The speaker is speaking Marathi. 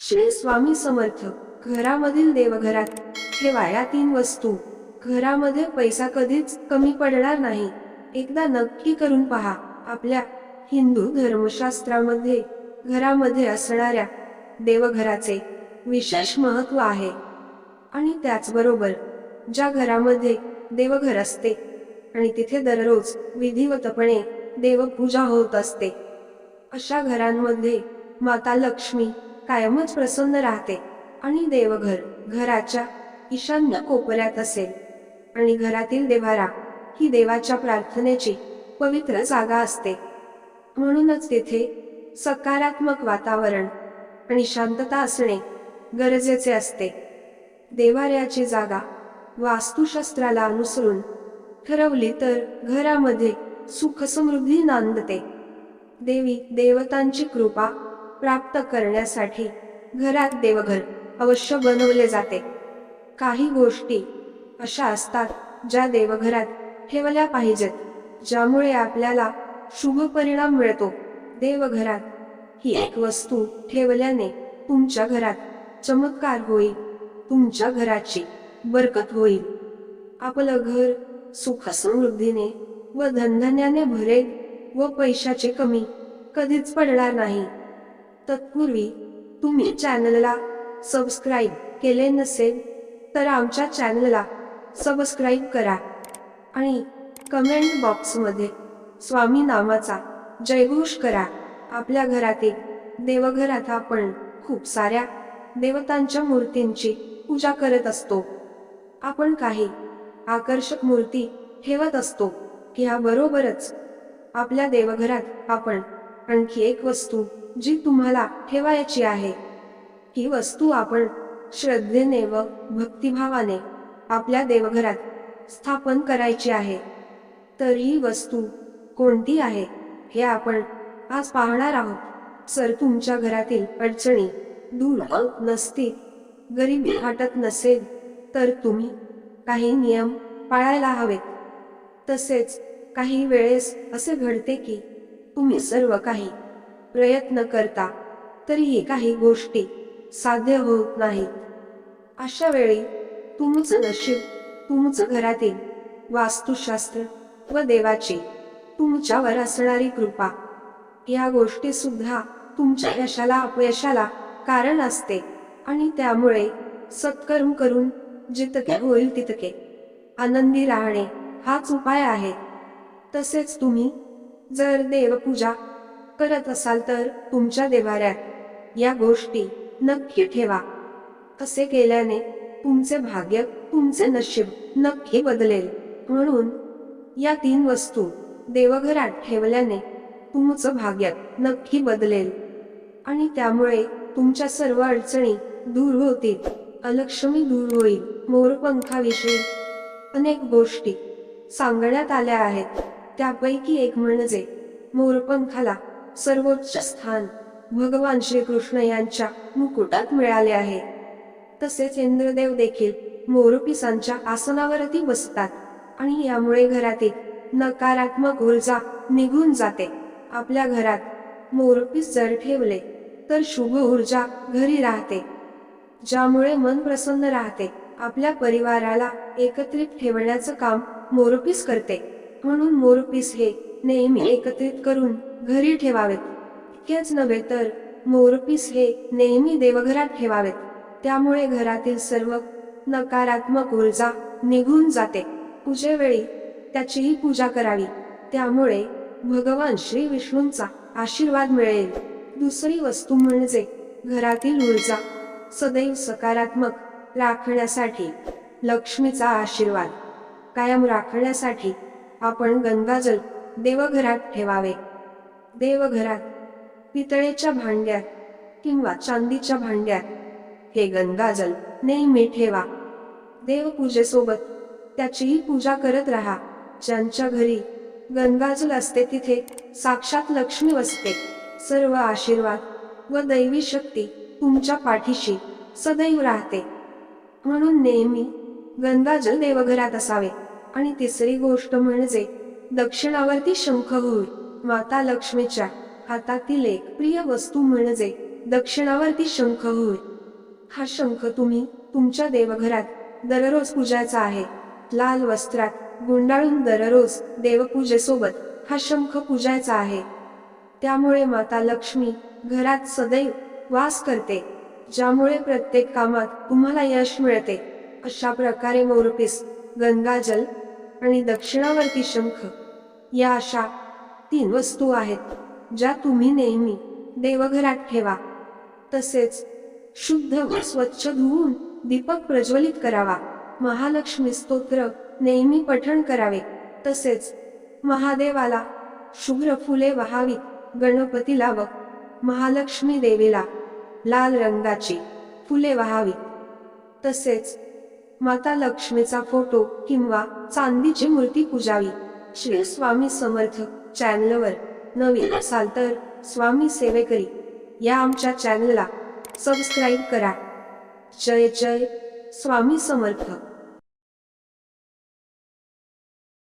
श्री स्वामी समर्थ घरामधील देवघरात ठेवाया तीन वस्तू घरामध्ये पैसा कधीच कमी पडणार नाही. एकदा नक्की करून पहा आपल्या हिंदू धर्मशास्त्रामध्ये घरामध्ये असणाऱ्या देवघराचे विशेष महत्त्व आहे. आणि त्याचबरोबर ज्या घरामध्ये देवघर असते आणि तिथे दररोज विधिवतपणे देवपूजा होत असते अशा घरांमध्ये माता लक्ष्मी कायमच प्रसन्न राहते आणि देवघर घराच्या ईशान्य कोपऱ्यात असेल. आणि घरातील देवारा ही देवाच्या प्रार्थनेची पवित्र जागा असते. म्हणूनच तेथे सकारात्मक वातावरण आणि शांतता असणे गरजेचे असते. देवाऱ्याची जागा वास्तुशास्त्राला अनुसरून ठरवली तर घरामध्ये सुखसमृद्धी नांदते. देवी देवतांची कृपा प्राप्त करण्यासाठी घरात देवघर अवश्य बनवले जाते. काही गोष्टी अशा असतात ज्या देवघरात ठेवल्या पाहिजेत ज्यामुळे आपल्याला शुभ परिणाम मिळतो. देवघरात ही एक वस्तू ठेवल्याने तुमच्या घरात चमत्कार होईल तुमच्या घराची बरकत होईल. आपलं घर सुख समृद्धीने व धनधान्याने भरेल व पैशाचे कमी कधीच पडणार नाही. तत्पूर्वी तुम्ही चॅनलला सबस्क्राईब केले नसेल तर आमच्या चॅनलला सबस्क्राईब करा आणि कमेंट बॉक्समध्ये स्वामी नामाचा जयघोष करा. आपल्या घरातील देवघरात आपण खूप साऱ्या देवतांच्या मूर्तींची पूजा करत असतो. आपण काही आकर्षक मूर्ती ठेवत असतो. की ह्याबरोबरच आपल्या देवघरात आपण आणखी एक वस्तू जी तुम्हाला ठेवायची आहे. ही वस्तू आपण श्रद्धेने व भक्तिभावाने आपल्या देवघरात स्थापन करायची आहे. तर ही वस्तू कोणती आहे हे आपण आज पाहणार आहोत. सर तुमच्या घरातील अडचणी दूर नसतील गरिबी हटत नसेल तर तुम्ही काही नियम पाळायला हवेत. तसेच काही वेळेस असे घडते की तुम्ही सर्व काही प्रयत्न करता तरीही काही गोष्टी साध्य होत नाहीत. अशा वेळी तुमचं नशीब तुमचं घरातील वास्तुशास्त्र व देवाची तुमच्यावर असणारी कृपा या गोष्टी सुद्धा तुमच्या यशाला अपयशाला कारण असते आणि त्यामुळे सत्कर्म करून जितके होईल तितके आनंदी राहणे हाच उपाय आहे. तसेच तुम्ही जर देवपूजा करत असाल तर तुमच्या देवाऱ्यात या गोष्टी नक्की ठेवा. असे केल्याने तुमचे भाग्य तुमचे नशीब नक्की बदलेल. म्हणून या तीन वस्तू देवघरात ठेवल्याने तुमचं भाग्य नक्की बदलेल. आणि त्यामुळे तुमच्या सर्व अडचणी दूर होतील. अलक्ष्मी दूर होईल. मोरपंखाविषयी अनेक गोष्टी सांगण्यात आल्या आहेत. त्यापैकी एक म्हणजे मोरपंखाला सर्वोच्च स्थान भगवान श्रीकृष्ण यांच्या मुकुटात मिळाले आहे. तसेच इंद्रदेव देखील मोरपिसांच्या आसनावरती बसतात आणि यामुळे घरातील नकारात्मक ऊर्जा निघून जाते. आपल्या घरात मोरपीस जर ठेवले तर शुभ ऊर्जा घरी राहते ज्यामुळे मन प्रसन्न राहते. आपल्या परिवाराला एकत्रित ठेवण्याचं काम मोरपीस करते. म्हणून मोरपीस हे? नेहमी एकत्रित करून घरी ठेवावेत. इतकेच नव्हे तर मोरपीस हे नेहमी देवघरात ठेवावेत. त्यामुळे घरातील सर्व नकारात्मक ऊर्जा निघून जाते. पूजेवेळी त्याचीही पूजा करावी. त्यामुळे भगवान श्री विष्णूंचा आशीर्वाद मिळेल. दुसरी वस्तू म्हणजे घरातील ऊर्जा सदैव सकारात्मक राखण्यासाठी लक्ष्मीचा आशीर्वाद. कायम राखण्यासाठी आपण गंगाजल देवघरात ठेवावे. देवघरात पितळेच्या भांड्यात किंवा चांदीच्या भांड्यात हे गंगाजल नेहमी ठेवा. देवपूजेसोबत त्याचीही पूजा करत राहा. ज्यांच्या घरी गंगाजल असते तिथे साक्षात लक्ष्मी वसते. सर्व आशीर्वाद व दैवी शक्ती तुमच्या पाठीशी सदैव राहते. म्हणून नेहमी गंगाजल देवघरात असावे. आणि तिसरी गोष्ट म्हणजे दक्षिणावरती शंख होय. माता लक्ष्मीच्या हातातील एक प्रिय वस्तू म्हणजे दक्षिणावरती शंख होय. हा शंख तुम्ही तुमच्या देवघरात दररोज पूजायचा आहे. लाल वस्त्रात गुंडाळून दररोज देवपूजेसोबत हा शंख पूजायचा आहे. त्यामुळे माता लक्ष्मी घरात सदैव वास करते ज्यामुळे प्रत्येक कामात तुम्हाला यश मिळते. अशा प्रकारे मोरपीस गंगाजल आणि दक्षिणावर्ती शंख या अशा तीन वस्तू आहेत ज्या तुम्ही नेहमी देवघरात ठेवा. तसेच शुद्ध व स्वच्छ धुवून दीपक प्रज्वलित करावा. महालक्ष्मी स्तोत्र नेहमी पठण करावे. तसेच महादेवाला शुभ्र फुले वहावी गणपतीला व महालक्ष्मी देवीला लाल रंगाची फुले वहावी. तसेच माता लक्ष्मीचा फोटो किंवा चांदीची मूर्ती पूजावी. श्री स्वामी समर्थ चॅनलवर नवीन असाल तर स्वामी सेवेकरी या आमच्या चॅनलला सबस्क्राईब करा. जय जय स्वामी समर्थ.